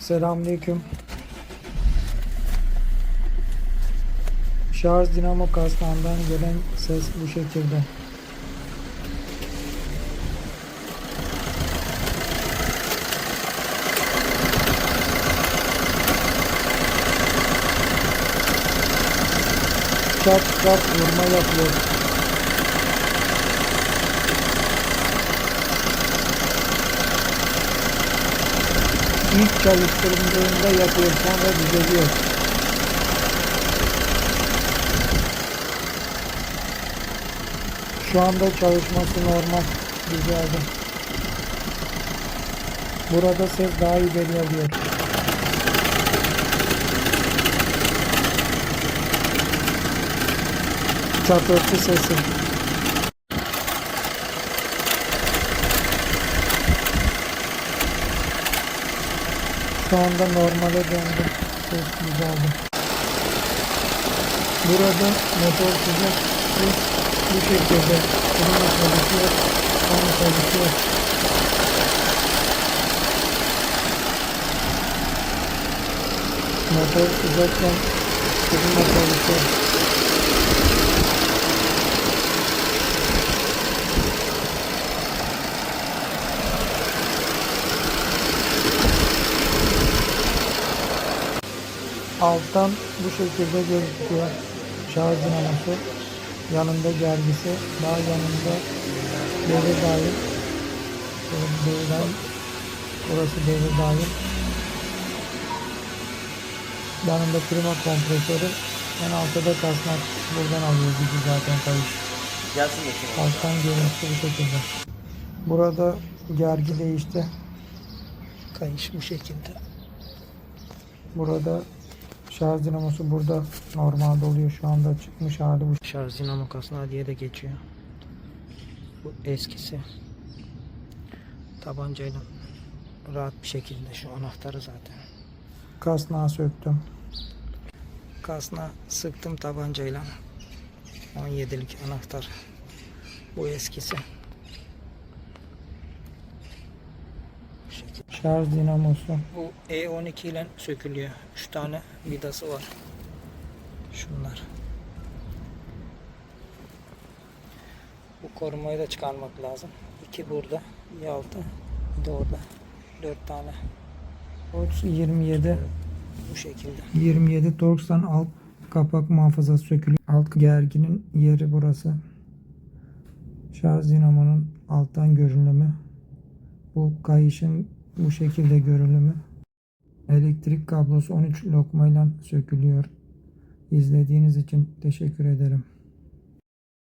Selamünaleyküm. Şarj dinamo kasnağından gelen ses bu şekilde. Çat çat vurma yapıyor. İlk çalıştırıldığında yapıyor sonra düzeliyor. Şu anda çalışması normal. Güzeldi. Burada ses daha iyi geliyor. Çatırtı sesi. Şu anda normale döndü. Ses güzeldi. Burada motor sıcak bu şekilde bununla çalışıyor. Tam çalışıyor. Motor sıcakken bununla çalışıyor. Alttan bu şekilde gözüküyor şarj dinamosu. Yanında gergisi, daha yanında devir daim. Devir daim. Burası devir daim. Yanında klima kompresörü. En altta da kasnak. Buradan alıyor gücü zaten kayış. Gelsin bakayım. Alttan görüntüsü bu şekilde. Burada gergi değişti. Kayış bu şekilde. Burada şarj dinamosu burada normalde oluyor. Şu anda çıkmış hali bu. Şarj dinamo kasnağı diye de geçiyor. Bu eskisi. Tabancayla rahat bir şekilde şu anahtarı zaten. Kasnağı söktüm. Kasnağı sıktım tabancayla. 17'lik anahtar. Bu eskisi. Şarj dinamosu. Bu E12 ile sökülüyor. 3 tane vidası var. Şunlar. Bu korumayı da çıkarmak lazım. İki burada, bir altta, bir de orada. 4 tane. Torx 27 bu şekilde. 27 Torx'tan alt kapak muhafazası sökülüyor. Alt gerginin yeri burası. Şarj dinamonun alttan görünümü. Bu kayışın bu şekilde görünümü. Elektrik kablosu 13 lokmayla sökülüyor. İzlediğiniz için teşekkür ederim.